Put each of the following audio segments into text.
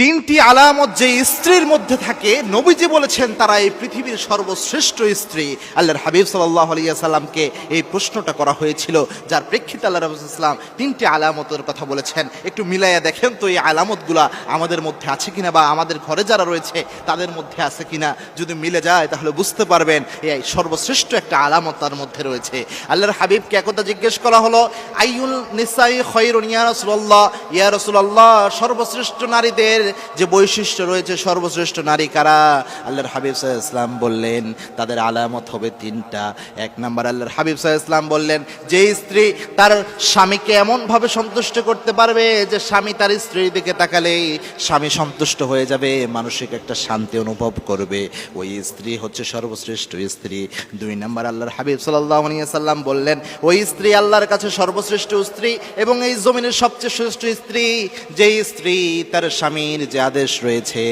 তিনটি আলামত যে স্ত্রীর মধ্যে থাকে, নবীজি বলেছেন তারা এই পৃথিবীর সর্বশ্রেষ্ঠ স্ত্রী। আল্লাহর হাবিব সাল্লাহ আলিয়াল্লামকে এই প্রশ্নটা করা হয়েছিল, যার প্রেক্ষিতে আল্লাহ রবুল্লাম তিনটি আলামতের কথা বলেছেন। একটু মিলাইয়া দেখেন তো, এই আলামতগুলা আমাদের মধ্যে আছে কিনা বা আমাদের ঘরে যারা রয়েছে, তাদের মধ্যে আছে কিনা? যদি মিলে যায়, তাহলে বুঝতে পারবেন এই সর্বশ্রেষ্ঠ একটা আলামত তার মধ্যে রয়েছে। আল্লাহর হাবিবকে একথা জিজ্ঞেস করা হলো আইউল নিসাই খৈরুন ইয়া রাসূলুল্লাহ? ইয়া রাসূলুল্লাহ, সর্বশ্রেষ্ঠ নারীদের যে বৈশিষ্ট্য রয়েছে, সর্বশ্রেষ্ঠ নারী কারা? আল্লাহর হাবিব আলাইহি ইসলাম বললেন, তাদের আলামত হবে তিনটা। এক নাম্বার, আল্লাহর হাবিব আলাইহি ইসলাম বললেন, যে স্ত্রী তার স্বামীকে এমন ভাবে সন্তুষ্ট করতে পারবে যে স্বামী তার স্ত্রীর দিকে তাকালেই স্বামী সন্তুষ্ট হয়ে যাবে, মানসিক একটা শান্তি অনুভব করবে। ওই স্ত্রী হচ্ছে সর্বশ্রেষ্ঠ স্ত্রী। দুই নাম্বার, আল্লাহর হাবিব সাল্লাম বললেন, ওই স্ত্রী আল্লাহর কাছে সর্বশ্রেষ্ঠ স্ত্রী এবং এই জমিনের সবচেয়ে শ্রেষ্ঠ স্ত্রী, যেই স্ত্রী তার স্বামীর যে আদেশ রয়েছে,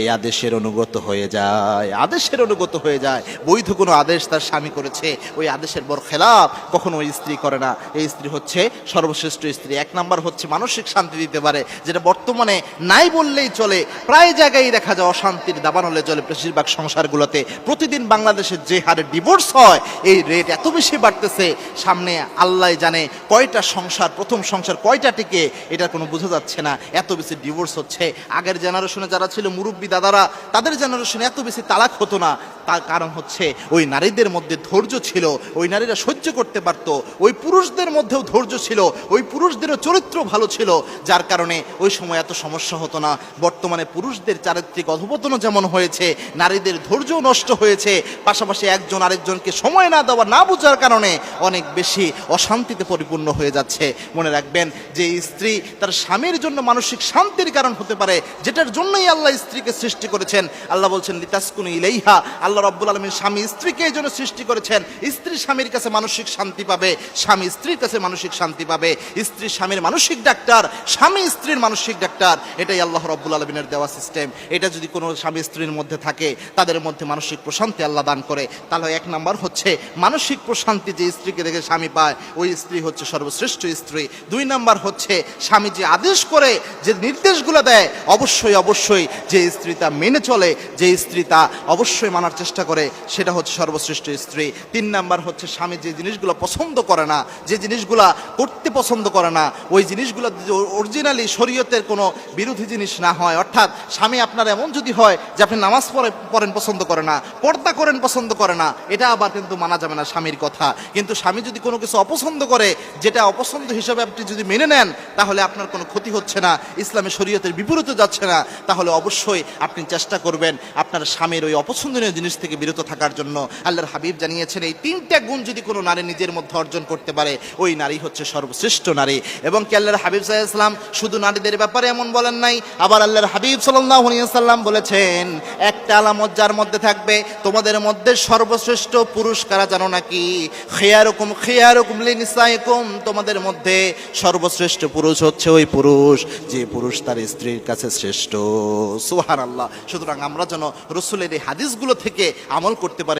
এই আদেশের অনুগত হয়ে যায়, আদেশের অনুগত হয়ে যায়। বৈধ কোনো আদেশ তার স্বামী করেছে, ওই আদেশের বর খেলাপ কখনো ওই স্ত্রী করে না। এই স্ত্রী হচ্ছে সর্বশ্রেষ্ঠ স্ত্রী। এক নাম্বার হচ্ছে মানসিক শান্তি দিতে পারে, যেটা বর্তমানে নাই বললেই চলে। প্রায় জায়গায় দেখা যায় অশান্তির দাবান হলে চলে বেশিরভাগ সংসারগুলোতে। প্রতিদিন বাংলাদেশের যে হারে ডিভোর্স হয়, এই রেট এত বেশি বাড়তেছে, সামনে আল্লাহ জানে কয়টা সংসার, প্রথম সংসার কয়টা টিকে এটা কোনো বোঝা যাচ্ছে না। এত বেশি ডিভোর্স হচ্ছে আগের জেনারেশনে যারা ছিল মুরব্বী দাদারা, তাদের জেনারেশনে এত বেশি তালাক হতো না। তার কারণ হচ্ছে, ওই নারীদের মধ্যে ধৈর্য ছিল, ওই নারীরা সহ্য করতে পারত, ওই পুরুষদের মধ্যেও ধৈর্য ছিল, ওই পুরুষদেরও চরিত্র ভালো ছিল, যার কারণে ওই সময় এত সমস্যা হতো না। বর্তমানে পুরুষদের চারিত্রিক অধপতনও যেমন হয়েছে, নারীদের ধৈর্যও নষ্ট হয়েছে, পাশাপাশি একজন আরেকজনকে সময় না দেওয়া, না বোঝার কারণে অনেক বেশি অশান্তিতে পরিপূর্ণ হয়ে যাচ্ছে। মনে রাখবেন, যে স্ত্রী তার স্বামীর জন্য মানসিক শান্তির কারণ হতে পারে যেটার জন্যই আল্লাহ স্ত্রীকে সৃষ্টি করেছেন। আল্লাহ বলছেন, লিতাসকুন ইলেইহা। আল্লাহ রব্বুল আলমীর স্বামী স্ত্রীকে এই জন্য সৃষ্টি করেছেন। স্ত্রী স্বামীর কাছে মানসিক শান্তি পাবে, স্বামী স্ত্রীর কাছে মানসিক শান্তি পাবে। স্ত্রী স্বামীর মানসিক ডাক্তার, স্বামী স্ত্রীর মানসিক ডাক্তার। এটাই আল্লাহ রব্বুল আলমিনের দেওয়া সিস্টেম। এটা যদি কোনো স্বামী স্ত্রীর মধ্যে থাকে, তাদের মধ্যে মানসিক প্রশান্তি আল্লাহ দান করে। তাহলে এক নাম্বার হচ্ছে, মানসিক প্রশান্তি যে স্ত্রীকে দেখে স্বামী পায়, ওই স্ত্রী হচ্ছে সর্বশ্রেষ্ঠ স্ত্রী। দুই নাম্বার হচ্ছে, স্বামী যে আদেশ করে, যে নির্দেশগুলো দেয়, অবশ্যই অবশ্যই যে স্ত্রী তা মেনে চলে, যে স্ত্রী তা অবশ্যই মানার চেষ্টা করে, সেটা হচ্ছে সর্বশ্রেষ্ঠ স্ত্রী। তিন নাম্বার হচ্ছে, স্বামী যে জিনিসগুলো পছন্দ করে না, যে জিনিসগুলা করতে পছন্দ করে না, ওই জিনিসগুলো অরিজিনালি শরীয়তের কোনো বিরোধী জিনিস না হয়। অর্থাৎ স্বামী আপনার এমন যদি হয় যে আপনি নামাজ পড়ে, পড়েন পছন্দ করে না, পর্দা করেন পছন্দ করে না, এটা আবার কিন্তু মানা যাবে না স্বামীর কথা। কিন্তু স্বামী যদি কোনো কিছু অপছন্দ করে, যেটা অপছন্দ হিসেবে আপনি যদি মেনে নেন, তাহলে আপনার কোনো ক্ষতি হচ্ছে না, ইসলামী শরীয়তের বিপরীতে যাচ্ছে না। তাহলে অবশ্যই আপনি চেষ্টা করবেন আপনার স্বামীর ওই অপছন্দনীয় জিনিস থেকে বিরত থাকার জন্য। আল্লাহর হাবিব জানিয়েছেন, এই তিনটা গুণ যদি কোনো নারী নিজের মধ্যে অর্জন করতে পারে, ওই নারী হচ্ছে সর্বশ্রেষ্ঠ নারী। এবং কি আল্লাহর হাবিব সাহা ইসলাম শুধু নারীদের ব্যাপারে এমন বলেন নাই। আবার আল্লাহর হাবিব সাল্লাম বলেছেন, একটা আলামত যার মধ্যে থাকবে, তোমাদের মধ্যে সর্বশ্রেষ্ঠ পুরুষ কারা জানো নাকি খেয়ারকম খেয়ারকম লিনিসাইকুম, তোমাদের মধ্যে সর্বশ্রেষ্ঠ পুরুষ হচ্ছে ওই পুরুষ, যে পুরুষ তার স্ত্রীর কাছে শ্রেষ্ঠ। সুহান আল্লাহ সুতরাং আমরা যেন রসুলের এই হাদিসগুলো থেকে আমল করতে পারি।